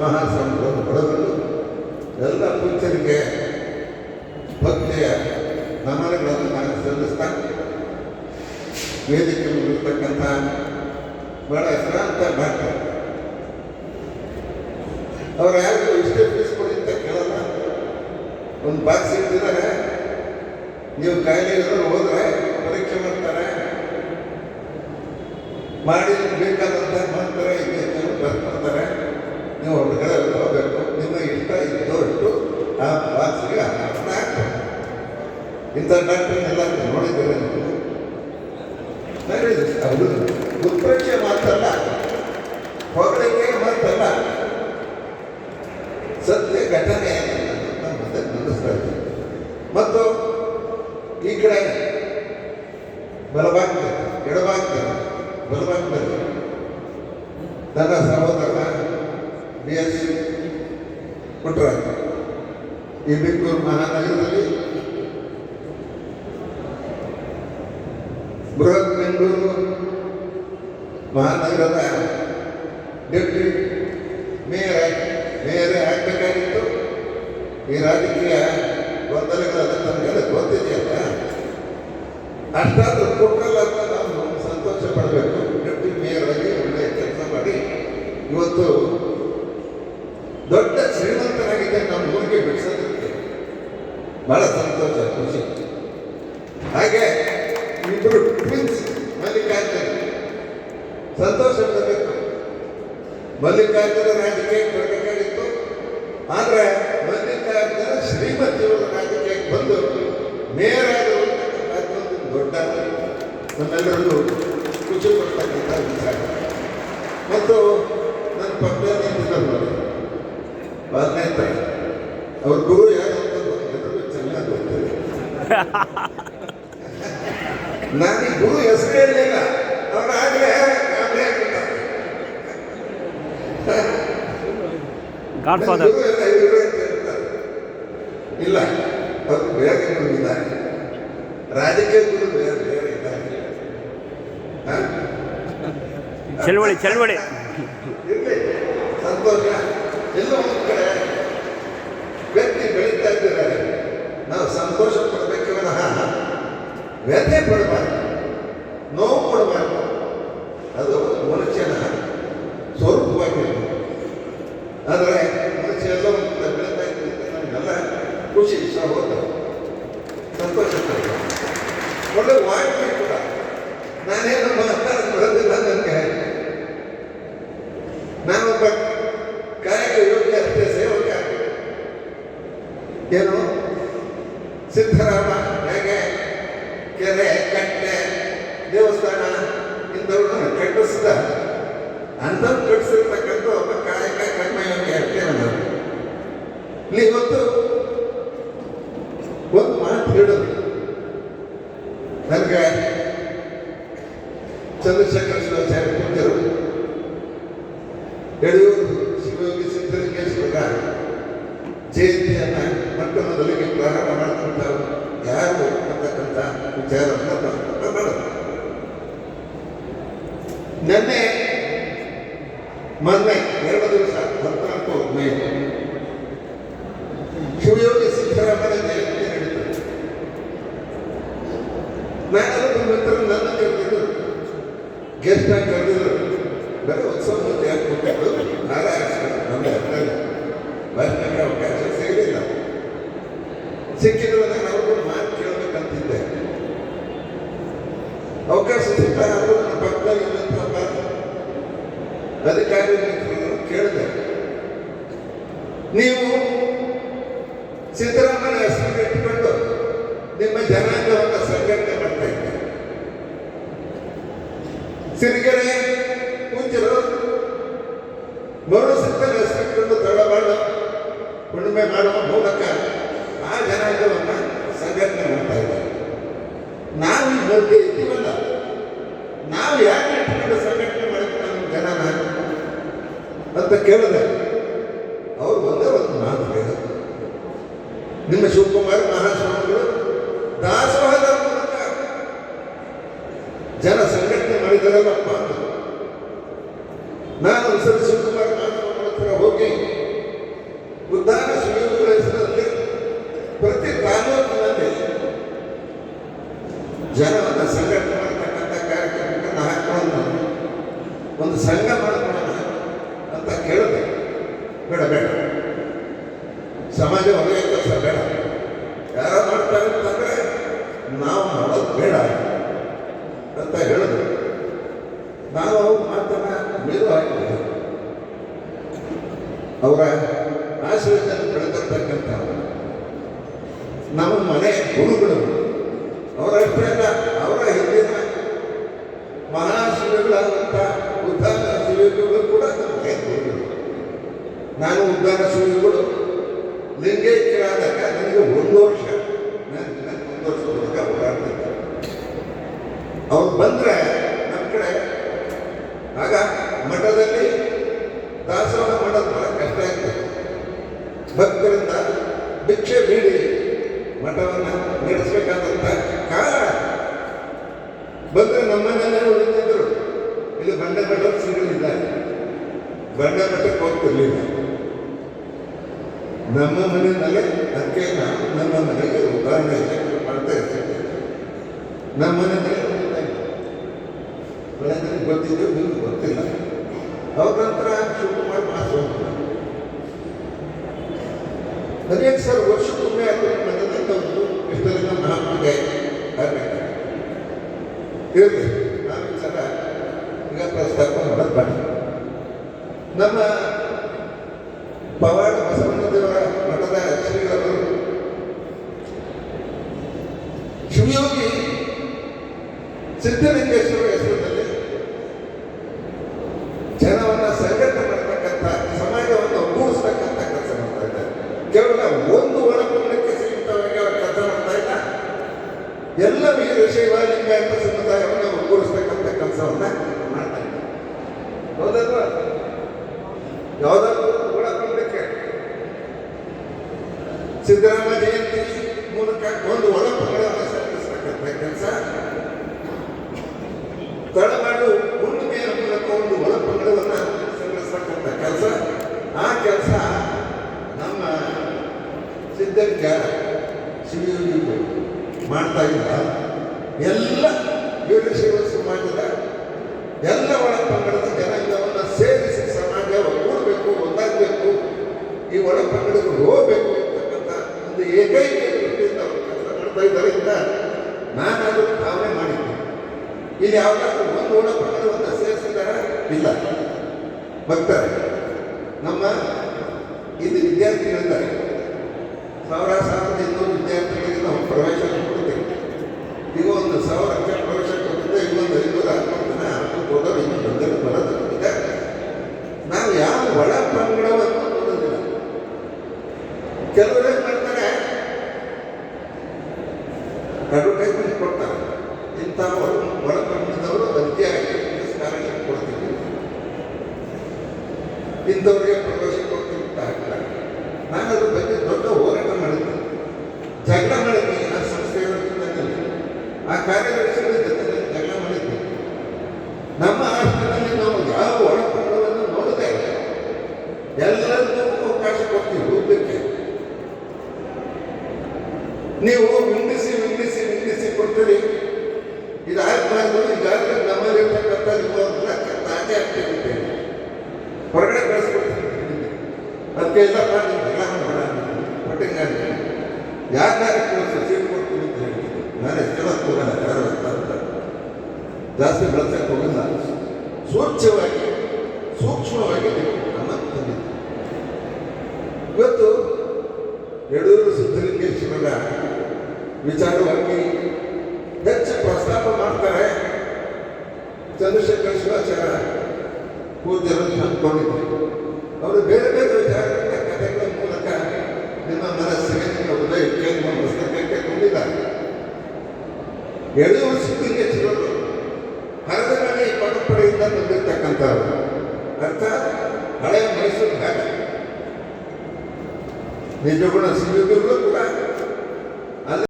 ಮಹಾಸ್ವಾಮಿಗಳನ್ನು ಹೊರಗಲು ಎಲ್ಲ ಪೂಜ್ಯರಿಗೆ ಭಕ್ತಿಯ ನಮನಗಳನ್ನು ನಾನು ಸಲ್ಲಿಸ್ತಾ, ವೇದಿಕೆ ಇರ್ತಕ್ಕಂಥ ಬಹಳ ಶ್ರಾಂತ ಭಕ್ತ ಅವ್ರು ಯಾರಿಗೂ ಇಷ್ಟೇ ಫೀಸ್ ಕೊಡಿ ಅಂತ ಕೇಳಲ್ಲ. ಒಂದು ಬಾಕ್ಸ್ ಇಟ್ಟಿದ್ದಾರೆ. ನೀವು ಕಾಯಿಲೆ ಇರೋರು ಹೋದ್ರೆ ಪರೀಕ್ಷೆ ಮಾಡ್ತಾರೆ. ಮಾಡಿ ಬೇಕಾದಂಥ ಮಾಡ್ತಾರೆ ಅಂತ ಬರ್ತಾರೆ. ನೀವು ಹೊರಗಡೆ ಹೋಗಬೇಕು ನಿಮ್ಮ ಇಷ್ಟ ಇದ್ದಷ್ಟು ಆ ಬಾಕ್ಸಿಗೆ ಹಣ ಇಂಥ ಎಲ್ಲ ನೋಡಿದ್ದೇವೆ ನೀವು ಅವರು ಉತ್ಪ್ರೇಕ್ಷೆ ಮಾತಲ್ಲ ಹೊಗಳಿಕೆ ಮಾತಲ್ಲ ಸತ್ಯ ಘಟನೆ ನಮ್ಮ ಮುಂದೆ ನಿಲ್ಲಿಸ್ತಾ ಮತ್ತು ಈ ಕಡೆ ಬಲಭಾಗದಲ್ಲಿ ಎಡಭಾಗದಲ್ಲಿ ಬಲಭಾಗದಲ್ಲಿ ನನ್ನ ಸಹೋದರ ಬಿ ಎಸ್ ಪುಟ್ಟರಾಜ್ ಈ ಬೆಂಗಳೂರು ಮಹಾನಗರದಲ್ಲಿ ಬೃಹತ್ ಬೆಂಗಳೂರು ಮಹಾನಗರದ ಡೆಪ್ಟಿ ಮೇಯರ್ ಮೇಯರೇ ಆಗಬೇಕಾಗಿತ್ತು. ಈ ರಾಜಕೀಯ ಗೊಂದಲಗಳಾದ ತಮಗೆಲ್ಲ ಗೊತ್ತಿದೆಯಲ್ಲ ಅಷ್ಟಾದರೂ ಕೊಟ್ಟಲ್ಲ ನಾವು ಸಂತೋಷ ಪಡಬೇಕು. ಡೆಪ್ಟಿ ಮೇಯರ್ ಆಗಿ ಒಳ್ಳೆಯ ಕೆಲಸ ಮಾಡಿ. ಇವತ್ತು ದೊಡ್ಡ ಶ್ರೀಮಂತನಾಗಿದ್ದೆ ನಮ್ಮ ಊರಿಗೆ ಬಿಡಿಸೋದಕ್ಕೆ ಬಹಳ ಸಂತೋಷ, ಖುಷಿ. ಹಾಗೆ ಇಬ್ಬರು ಟ್ವಿನ್ಸ್ ಮಲ್ಲಿಕಾರ್ಜುನ. ಸಂತೋಷ ಪಡಬೇಕು ಮಲ್ಲಿಕಾರ್ಜುನ ರಾಜಕೀಯಕ್ಕೆ ಬರಬೇಕಾಗಿತ್ತು ಆದರೆ ಮಲ್ಲಿಕಾರ್ಜುನ ಶ್ರೀಮತಿಯವರ ರಾಜಕೀಯಕ್ಕೆ ಬಂದು ನೇರ ದೊಡ್ಡ ನಮ್ಮೆಲ್ಲರಿಗೂ ಖುಷಿ ಪಡ್ತಕ್ಕಂಥ ವಿಚಾರ. ಮತ್ತು ನನ್ನ ಪಕ್ಕದಲ್ಲಿ ನಿಂತಿದ್ದಾರೆ ನೋಡಿ ಹದಿನೈದು ಅವ್ರ ಗುರು ಯಾರು ಅಂತ ಎಲ್ರಿಗೂ ಚೆನ್ನಾಗಿ ಗೊತ್ತಿದೆ ನಾನು ಈ ಗುರು ಹೆಸರು ಹೇಳಲಿಲ್ಲ ಅವ್ರು ಆಗಲೇ ಗಾಡ್ ಫಾದರ್ ಗುರು ಇಲ್ಲ ಅವರು ಬೇರೆ ಇದ್ದಾರೆ. ರಾಜಕೀಯ ಗುರು ಬೇರೆ ಬೇರೆ ಇದ್ದಾರೆ. ಚಳವಳಿ ಚಳವಳಿ. ಇರಲಿ ಸಂತೋಷ. ಎಲ್ಲ ಒಂದು ಕಡೆ ವ್ಯಕ್ತಿ ಬೆಳೀತಾ ಇದ್ದಾರೆ. ನಾವು ಸಂತೋಷ ಪಡಬೇಕು ವಿನಃ ವ್ಯಥೆ ಪಡಬಾರ್ದು ನೋವು ಪಡಬಾರ್ದು ಅದು ಮನುಷ್ಯನ ಸ್ವರೂಪವಾಗಿರ್ಬೇಕು ಆದರೆ ಮನುಷ್ಯ ಎಲ್ಲ ಒಂದು ಕಡೆ ಬೆಳೀತಾ ಇದ್ದಂತೆ ನಮಗೆಲ್ಲ ಖುಷಿ ಸಹೋದರ ಸಂತೋಷ ಪಡ್ಬೇಕು. ಒಳ್ಳೆ ವಾಯ್ತು ಕೂಡ ನಾನೇನು ಮಾತಾಡೋದು ಬರೋದಿಲ್ಲ ನನಗೆ ನಾನೊಬ್ಬ ಕಾಯಕ ಯೋಗಿ ಅಷ್ಟೇ ಸೇವಕ ಏನು ಸಿದ್ದರಾಮ ಹೇಗೆ? ಕೆರೆ, ಕಟ್ಟೆ, ದೇವಸ್ಥಾನ, ಇಂಥವ್ರನ್ನ ಕಟ್ಟಿಸಿದ ಅಂಥವ್ರು ಕಟ್ಟಿಸಿರ್ತಕ್ಕಂಥ ಒಬ್ಬ ಕಾಯಕ ಕರ್ಮಯೋಗಿ ಅಷ್ಟೇ ನಾನು. ಇಲ್ಲಿ ಇವತ್ತು ಒಂದು ಮಾತು ಹೇಳೋದು. ನನಗೆ ಚಂದ್ರಶೇಖರ ಶಿವಾಚಾರ್ಯ ಪೂಜ್ಯರು ಯಡಿಯೂರು ಶಿವಯೋಗಿ ಸಿದ್ಧಲಿಂಗೇಶ್ವರ ಜಯಂತಿಯನ್ನ ಮೊಟ್ಟ ಮೊದಲಿಗೆ ಪ್ರಾರಂಭ ಮಾಡ್ತಕ್ಕಂಥ ಯಾರು ನಿನ್ನೆ ಮೊನ್ನೆ, ಎರಡು ದಿವಸ ಹದಿನಾಲ್ಕು ಮೇ, ಶಿವಯೋಗಿ ಸಿದ್ದರಾಮಯ್ಯ ಜಯಂತಿ ನಡೀತದೆ ನಾನು ಮಿತ್ರರು ನನ್ನ ಕರೆದಿದ್ದು ಗೆಸ್ಟ್ ಆಗಿ ಕರೆದಿದ್ರು ಬೇರೆ ಉತ್ಸವ ಮತ್ತೆ ಯಾಕೆ ಕೊಟ್ಟಿದ್ದು ನಾರಾಯಣ ನಮ್ಮ ಹತ್ತಿರ ಬರ್ಲಿಕ್ಕೆ ಅವಕಾಶ ಸಿಗಲಿಲ್ಲ ಸಿಕ್ಕಿದ್ರು ನಾನು ಅವ್ರಿಗೂ ಮಾತು ಕೇಳಬೇಕಂತಿದ್ದೆ ಅವರು ನನ್ನ ಪಕ್ಕದಲ್ಲಿ ಇದ್ದಂಥ ಅದಕ್ಕಾಗಿ ಮಿತ್ರರನ್ನು ಕೇಳಿದೆ ನೀವು ಸಿದ್ದರಾಮಯ್ಯ ಹೆಸರು ಇಟ್ಟುಕೊಂಡು ನಿಮ್ಮ ಜನಾಂಗವನ್ನು ಸಂಘಟನೆ ಮಾಡ್ತಾ ಇದ್ದಾರೆ. ಸಿರಿಗೆರೆ ಪೂಜ್ಯರು ಮರು ಸಿದ್ಧನ ಹೆಸರಿಟ್ಟುಕೊಂಡು ತಡಬಾಡ ಹುಣ್ಣಿಮೆ ಮಾಡುವ ಮೂಲಕ ಆ ಜನಾಂಗವನ್ನು ಸಂಘಟನೆ ಮಾಡ್ತಾ ಇದ್ದಾರೆ. ನಾವು ಈ ಮಧ್ಯೆ ಇದ್ದೀವಲ್ಲ ನಾವು ಯಾಕೆ ಇಟ್ಕೊಂಡು ಸಂಘಟನೆ ಮಾಡಿದ್ರೆ ನಮ್ಮ ಜನನ ಅಂತ ಕೇಳಿದೆ. ಅವ್ರು ಒಂದೇ ಒಂದು ಮಾತು ಹೇಳಿದ್ರು ನಿಮ್ಮ ಶಿವಕುಮಾರ್ ಮಹಾಸ್ವಾಮಿಗಳು ದಾಸೋಹದ ಮೂಲಕ ಜನ ಸಂಘಟನೆ ಮಾಡಿದಾರಲ್ಲಪ್ಪ ನಾನು ಒಂದ್ಸರಿ ಶಿವಕುಮಾರ್ ಮಹಾಸ್ವಾಮಿಗಳ ಹತ್ರ ಹೋಗಿ ಹೋಗಿ ಉದ್ಧಾರ ಶಿಬಿರಗಳ ಹೆಸರಲ್ಲಿ ಪ್ರತಿ ತಾಲೂಕಿನಲ್ಲಿ ಜನವನ್ನ ಸಂಘಟನೆ ಮಾಡ್ತಕ್ಕಂಥ ಕಾರ್ಯಕ್ರಮಗಳನ್ನು ಹಾಕೊಂಡು ಒಂದು ಸಂಘ ಮಾಡ್ಕೊಳ್ಳೋಣ ಅಂತ ಕೇಳಿದೆ ಬೇಡ ಬೇಡ ಸಮಾಜ ಒಳ್ಳೆಯ ಕೆಲಸ ಬೇಡ ಯಾರೋ ಮಾಡ್ತಾರೆ ಅಂತಂದ್ರೆ ನಾವು ಮಾಡೋದು ಬೇಡ ಅಂತ ಹೇಳಿದ್ರು ನಾವು ಅವ್ರ ಮಾತನ್ನ ಮೇಲು ಹಾಕಿದ್ವಿ ಅವರ ಆಶೀರ್ವಾದದಲ್ಲಿ ಬೆಳೆದಿರ್ತಕ್ಕಂಥ ನಮ್ಮ ಮನೆ ಗುರುಗಳು ಅವರಷ್ಟೇ ಅಲ್ಲ ಅವರ ಹಿಂದಿನ ಮಹಾಶಿವಗಳಾದಂಥ ಉದ್ದಾನ ಶಿವಗಳು ಕೂಡ ನಮಗೆ ಗುರುಗಳು. ನಾನು ಉದ್ದಾನ ಶಿವಗಳು ಲಿಂಗೈಕ್ಯರಾದಾಗ ನನಗೆ ಒಂದು ವರ್ಷ ನಾನು ನಾನು ಒಂದು ವರ್ಷ ಹುಡುಗ ಓಡಾಡ್ತಿದ್ದೆ ಅವ್ರು ಬಂದ್ರೆ ನಮ್ಮ ಕಡೆ ಆಗ ಮಠದಲ್ಲಿ ದಾಸೋಹ ಮಾಡೋದು ಬಹಳ ಕಷ್ಟ ಇತ್ತು ಭಕ್ತರಿಂದ ಭಿಕ್ಷೆ ಬೇಡಿ ಮಠವನ್ನು ನಡೆಸಬೇಕಾದಂತ ಕಾಲ ಬಂದ್ರೆ ನಮ್ಮನ್ನೆಲ್ಲ ಉಳಿದಿದ್ರು. ಇಲ್ಲಿ ಬಂಡ ಬಟ್ಟ ಸಿಗಲಿಲ್ಲ. ಬಂಡ ಮಠಕ್ಕೆ ಹೋಗ್ತಿರ್ಲಿಲ್ಲ. ನಮ್ಮ ಮನೆಯಲ್ಲೇ ಅದಕ್ಕೆ ನಾವು ನಮ್ಮ ಮನೆಗೆ ಉದಾಹರಣೆ ಮಾಡ್ತಾ ಇರ್ತೀವಿ ನಮ್ಮ ಮನೆಯಲ್ಲೇ ಬೆಳೆದಲ್ಲಿ ಗೊತ್ತಿದ್ದು ನಿಮ್ಗೆ ಗೊತ್ತಿಲ್ಲ ಅವ್ರ ನಂತರ ಶಿವಕುಮಾರ್ ಮಾತು ಅನೇಕ ಸರ್ ವರ್ಷಕ್ಕೊಮ್ಮೆ ಅದು ಮನೆಯಿಂದ ತಂದು ಇಷ್ಟರಿಂದ ಮಹಾತ್ಮಗೆ ಆಗಬೇಕು ನಾವು ಈ ಸಲ ಈಗ ಪ್ರಸ್ತಾಪ ಮಾಡೋದು ನಮ್ಮ ಪವಾಡ ಬಸವಣ್ಣದೇವರ ಮಠದ ಶ್ರೀಗಳು ಶಿವಯೋಗಿ ಸಿದ್ಧಲಿಂಗೇಶ್ವರ ಹೆಸರಿನಲ್ಲಿ ಜನವನ್ನ ಸಂಘಟನೆ ಮಾಡತಕ್ಕಂಥ ಸಮಾಜವನ್ನು ಒಗ್ಗೂಡಿಸ್ತಕ್ಕಂಥ ಕೆಲಸ ಮಾಡ್ತಾ ಇದ್ದಾರೆ ಕೇವಲ ಒಂದು ಒಳಪಂಗಡಕ್ಕೆ ಸೀಮಿತವಾಗಿ ಅವರು ಕೆಲಸ ಮಾಡ್ತಾ ಇಲ್ಲ ಎಲ್ಲ ವೀರಶೈವ ಲಿಂಗಾಯತ ಸಮುದಾಯವನ್ನು ಒಗ್ಗೂಡಿಸ್ತಕ್ಕಂಥ ಕೆಲಸವನ್ನ ಮಾಡ್ತಾ ಇದ್ದಾರೆ ಹೌದಲ್ವಾ? ಯಾವುದಾದ್ರೂ ಒಳಪಂಗಡಕ್ಕೆ ಸಿದ್ದರಾಮ ಜಯಂತಿ ಮೂಲಕ ಒಂದು ಒಳಪಗಳನ್ನು ಸಂಘಟಿಸ್ತಕ್ಕಂಥ ಕೆಲಸ. ತಳಮಾಡು ಹುಣ್ಣಿಮೆಯ ಮೂಲಕ ಒಂದು ಒಳಪಗಳನ್ನು ಸಂಗ್ರಹಿಸ್ತಕ್ಕಂಥ ಕೆಲಸ. ಆ ಕೆಲಸ ನಮ್ಮ ಸಿದ್ಧಲಿಂಗ ಶಿವಯೋಗಿಗಳು ಮಾಡ್ತಾ ಇಲ್ಲ ಎಲ್ಲ ಜನ ಜನಾಂಗವನ್ನು ಸೇರಿಸಿ ಸಮಾಜ ಒಗ್ಗೂಡಬೇಕು ಒಂದಾಗಬೇಕು. ಈ ಒಳಪಂಗಡಗಳು ಹೋಗಬೇಕು ಅಂತಕ್ಕಂಥ ಒಂದು ಏಕೈಕ ದೃಷ್ಟಿಯಿಂದ ಅವರು ಕೆಲಸ ಮಾಡ್ತಾ ಇದ್ದರಿಂದ ನಾನಾದರೂ ಭಾವನೆ ಮಾಡಿದ್ದೆ ಇಲ್ಲಿ ಯಾವ್ದಾದ್ರು ಒಂದು ಒಳಪಂಗಡವನ್ನು ಸೇರಿಸಿದಾರ? ಇಲ್ಲ. ಭಕ್ತರೆ, ನಮ್ಮ ಇಲ್ಲಿ ವಿದ್ಯಾರ್ಥಿಗಳಿದ್ದಾರೆ ಸಾವಿರ ಸಾವಿರದ ಇನ್ನೂರು ವಿದ್ಯಾರ್ಥಿಗಳಿಗೆ ನಾವು ಪ್ರವೇಶ ಕೊಡ್ತೇವೆ ಈಗ ಒಂದು ಸಾವಿರ ಲಕ್ಷ ಪ್ರವೇಶ ಕೊಟ್ಟಿದ್ದೆ ಈಗ ಒಂದು ಐನೂರ ಹತ್ತೊಂದು ಜನ ಹತ್ತೊಂದು ಹೋದವರು ಇನ್ನೂ ಬಂದಿಲ್ಲ ಬರೋದು ಇದೆ ನಾವು ಯಾವ ಒಳ ಪಂಗಡವನ್ನು ಓದೋದಿಲ್ಲ ಕೆಲವರು ಏನ್ ಮಾಡ್ತಾರೆ ಅಡ್ವರ್ಟೈಸ್ಮೆಂಟ್ ಕೊಡ್ತಾರೆ ಇಂಥ ಒಳ ಒಳಪಂಗಡದವರು ಅತಿಯಾಗಿ ಸ್ಕಾಲರ್ಶಿಪ್ ಕೊಡ್ತೀವಿ ಇಂಥವ್ರಿಗೆ ಪ್ರವೇಶ ಕೊಡ್ತೀವಿ ಅಂತ ಹಾಕ್ತಾರೆ ನಾನು ಅದ್ರ ಬಗ್ಗೆ ದೊಡ್ಡ ಹೋರಾಟ ಮಾಡಿದ್ದೆ ಜಗಳ ಮಾಡಿದ್ದೆ ಆ ಸಂಸ್ಥೆಗಳ ಜೊತೆನಲ್ಲಿ ಆ ಕಾರ್ಯದರ್ಶಿಗಳ ಜೊತೆ ಜಗಳ ನಮ್ಮ ರಾಷ್ಟ್ರದಲ್ಲಿ ನಾವು ಯಾವ ಒಳಪಂಗಡವನ್ನು ನೋಡದೆ ಎಲ್ಲರಿಗೂ ಅವಕಾಶ ಕೊಡ್ತೀವಿ ಹೋಗ್ಲಿಕ್ಕೆ ನೀವು ಮಿಂಡಿಸಿ ಮಿಂಡಿಸಿ ಮಿಂಡಿಸಿ ಕೊಡ್ತೀರಿ. ಇದಾಗಬಾರ್ದು ಈಗಾಗಲೇ ನಮ್ಮಲ್ಲಿರ್ತಕ್ಕಂಥ ತಾಜೆ ಆಗ್ತಿರ್ತೇವೆ ಹೊರಗಡೆ ಕಳಿಸ್ಕೊಡ್ತೀನಿ ಅದಕ್ಕೆ ಎಲ್ಲ ಕಳಿಸು ಸೀಟ್ ಕೊಡ್ತೀನಿ ಅಂತ ಹೇಳಿದ್ರು ನಾನು ಎಷ್ಟೊತ್ತು ಹೋಗೋಣ ಜಾಸ್ತಿ ಬೆಳೆಸಕ್ಕೆ ಹೋಗಲ್ಲ. ಸ್ವಚ್ಛವಾಗಿ, ಸೂಕ್ಷ್ಮವಾಗಿ ಅನ್ನ ಇವತ್ತು ತಂದಿದ್ದು ಇವತ್ತು ಯಡೂರು ಸಿದ್ಧಲಿಂಗೇಶ್ವರರ ವಿಚಾರವಾಗಿ ಹೆಚ್ಚು ಪ್ರಸ್ತಾಪ ಮಾಡ್ತಾರೆ ಚಂದ್ರಶೇಖರ ಶಿವಾಚಾರ್ಯ. ಪೂಜ್ಯರನ್ನು ಅಂದ್ಕೊಂಡಿದ್ದೆ ಅವರು ಬೇರೆ ಬೇರೆ ವಿಚಾರಗಳ ಕಥೆಗಳ ಮೂಲಕ ನಿಮ್ಮ ಮನಸ್ಸಿಗೆ ನಿಮ್ಮ ಹೃದಯಕ್ಕೆ ನಿಮ್ಮ ಮಸ್ತಕಕ್ಕೆ ತುಂಬಿದ್ದಾರೆ ಯಡಿಯೂರು ಸಿದ್ಧಲಿಂಗೇಶ್ವರರು ಹರದನಲ್ಲಿ ಪರಂಪರೆಯಿಂದ ಬಂದಿರತಕ್ಕಂಥವ್ರು. ಅರ್ಥಾತ್ ಹಳೆಯ ಮೈಸೂರು ನಿಜಗುಣ ಸಿಂಧುಗಳು ಕೂಡ